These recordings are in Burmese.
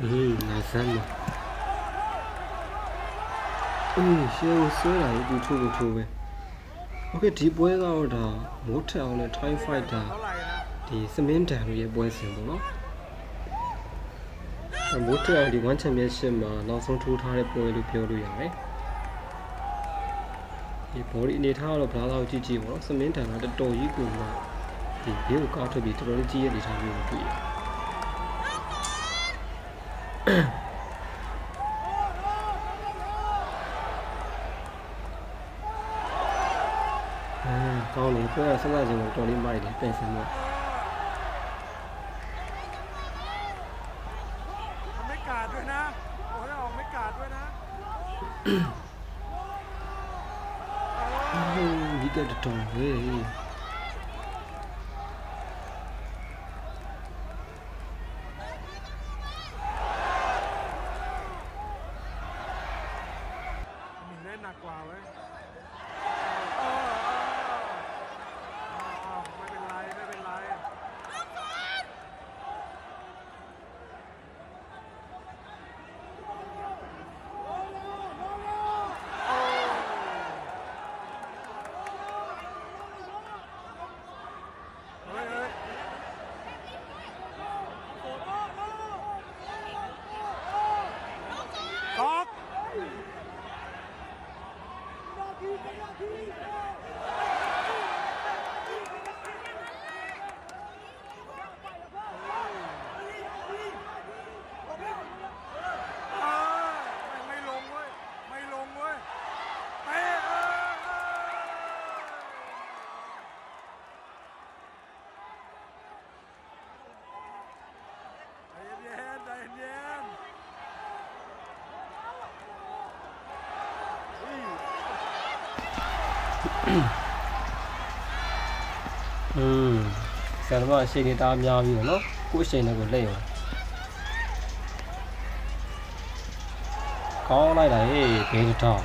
อืมနိုင်စမ်းပါအေးရှယ်ကိုဆွဲတာကိုသူထိုးကိုထိုးပဲโอเคဒီပွဲကတော့ဒါမိုးထက်အောင်နဲ့ Thai Fighter เท่าไหร่นะ ဒီစမင်းတန်တို့ရဲ့ပွဲစဉ်ပေါ့နော်အမိုးထက်အောင်ဒီ One Championship မှာနောက်ဆုံးထိုးထားတဲ့ပွဲလို့ပြောလို့ရတယ်ဒီ body အနေထားကတော့ဘလားလောက်ကြည့်ကြည့်ပေါ့နော်စမင်းတန်ကတော်တော်ကြီးကိုမှဒီဘေးကိုကောက်ထွက်ပြီးတော်တော်လေးကြီးရဲ့အနေထားမျိုးကိုတွေ့ရတယ် အဲကောင်းတယ်ပွဲကဆက်လာခြင်းကိုတော်တော်လေးမိုက်တယ်ပြင်ဆင်တော့ทำ เอืมဆရာတော်ကအချိန်နေတာများပြီပေါ့နော်ကိုယ့်အချိန်နဲ့ကိုလက်ရောကောင်းလိုက်တာဟေးဘေးတော့ เ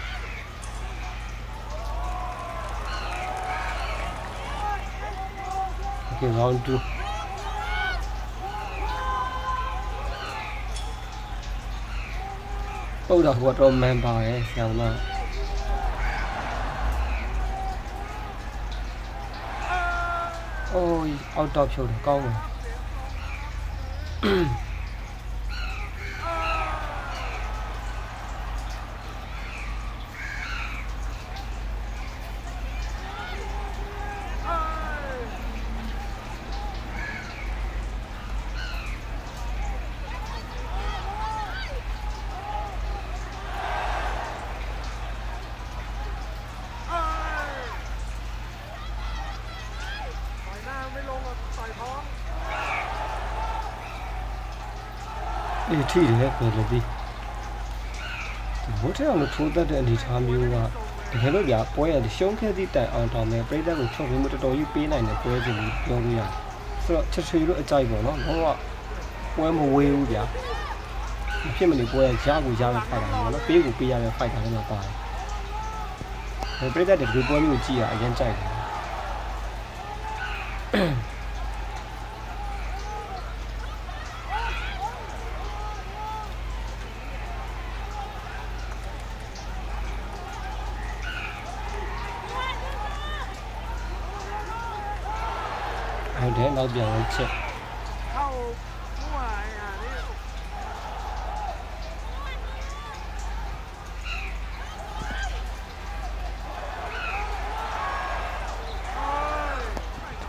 င်ကောင်းတူပုတ်တာကတော့မန်ပါရဲ့ဆရာမအိုးအောက်တော့ဖြုတ်တယ်ကောင်းတယ် အေးထိတယ်ပဲလို့ပြီးဒီဘိုးထဲအောင်လို့ထိုးတတ်တဲ့အနေအထားမျိုးကတကယ်လို့ဗျာပွဲရရှုံးခဲ့သည့်တိုင်အောင်တောင်မဲ့ပြိတ္တကိုချုပ်ပြီးမတော်တော်ကြီးပေးနိုင်တဲ့ပွဲစဉ်ကြီးပြောလို့ရတယ်ဆိုတော့ချက်ချွေလို့အကြိုက်ပေါ့နော်ဘောကပွဲမဝေးဘူးဗျာမဖြစ်မနေပွဲရရကိုရမဲ့ဖိုက်တာပေါ့နော်ပေးကိုပေးရမဲ့ဖိုက်တာလည်းမပါတယ်ပြိတ္တတဲ့ဒီပွဲမျိုးကိုကြည့်ရအရင်ကြိုက်တယ် ဟုတ်တယ်နောက်ပြန်ဝင်ချက်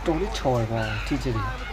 တော်လေးချော်ပါထိချစ်တယ်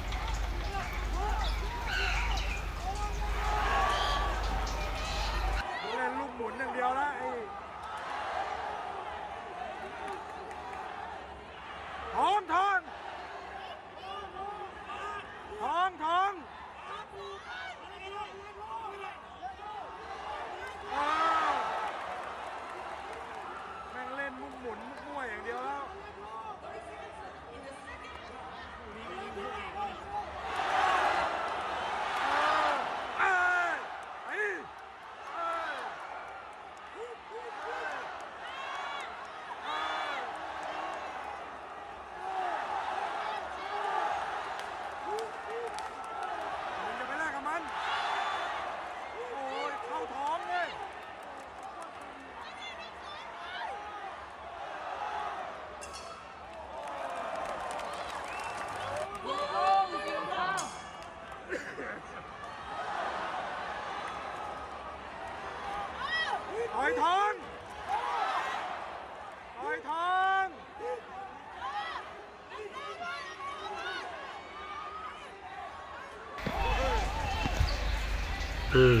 ทอง อืม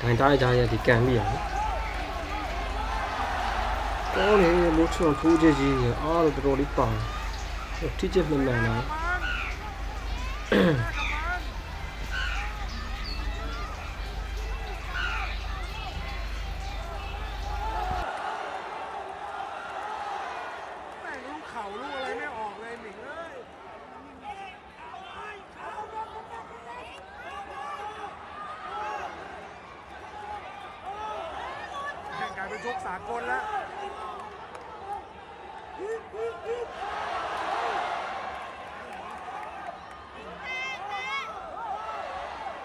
ဂိုင်းသားကြရဒီကန်ပြီးရတယ်ကောင်းလေမိုးချွန်ထိုးချက်ကြီးအားတော့တော်တော်လေးပါထိချက်မှန်မှန်လား ชกสากลแล้ว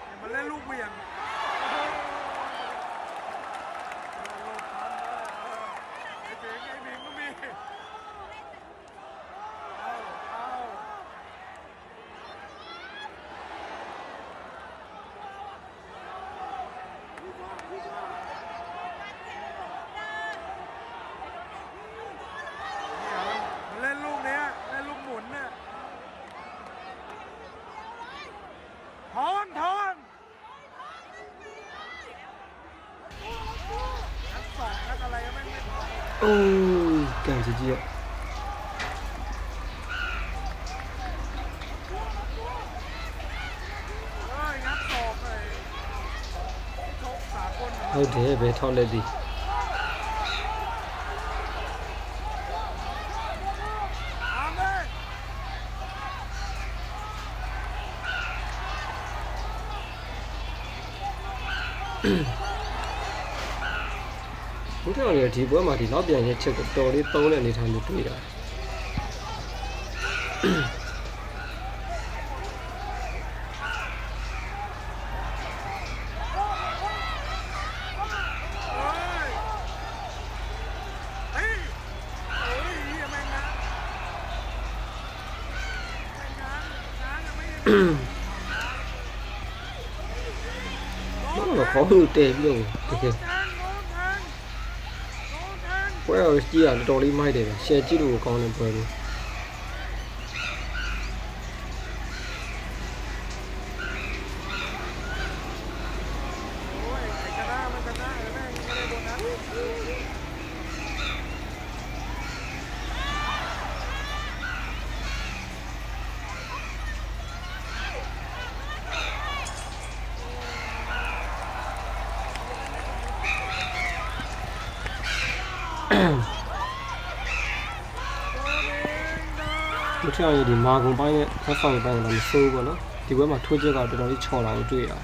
อย่ามาเล่นลูกเวียง Oh, kể gì Oh, ạ Thôi Oh, về mm ဦးထောင်ရဒီပွဲမှာဒီနောက်ပြန်ရဲ့ချက်ကိုတော်လေးသုံးတဲ့အနေထားမျိုးတွေ့တာဘာလို့ခေါ်လို့တဲပြီးတော့တကယ် အဲ့ဒါကိုကြည့်ရတော်တော်လေးမိုက်တယ်ဗျရှယ်ကြည့်လို့ကောင်းတယ်ပွဲလေး ဘုရားရဒီမာကွန်ပိုင်းနဲ့ဖက်ဆောင်ပိုင်းကတော့မစိုးဘူးပေါ့နော်ဒီပွဲမှာထိုးချက်ကတော့တော်တော်လေးချော်လာလို့တွေ့ရတယ်